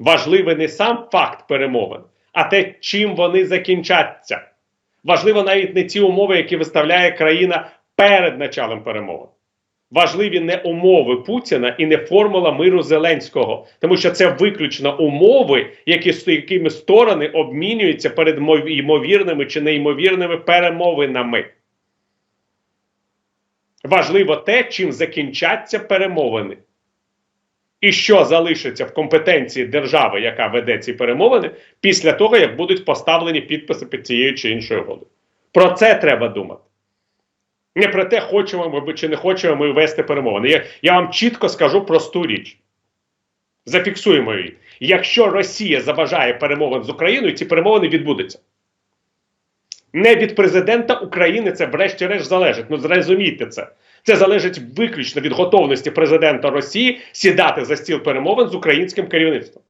Важливий не сам факт перемовин, а те, чим вони закінчаться. Важливо навіть не ті умови, які виставляє країна перед началом перемовин. Важливі не умови Путіна і не формула миру Зеленського, тому що це виключно умови, які якими сторони обмінюються перед ймовірними чи неймовірними перемовинами. Важливо те, чим закінчаться перемовини. І що залишиться в компетенції держави, яка веде ці перемовини, після того, як будуть поставлені підписи під цією чи іншою угодою. Про це треба думати. Не про те, хочемо ми чи не хочемо ми вести перемовини. Я, я вам чітко скажу просту річ. Зафіксуємо її. Якщо Росія заважає перемовин з Україною, ці перемовини відбудуться. Не від президента України це, врешті-решт, залежить. Ну зрозумійте це. Це залежить виключно від готовності президента Росії сідати за стіл перемовин з українським керівництвом.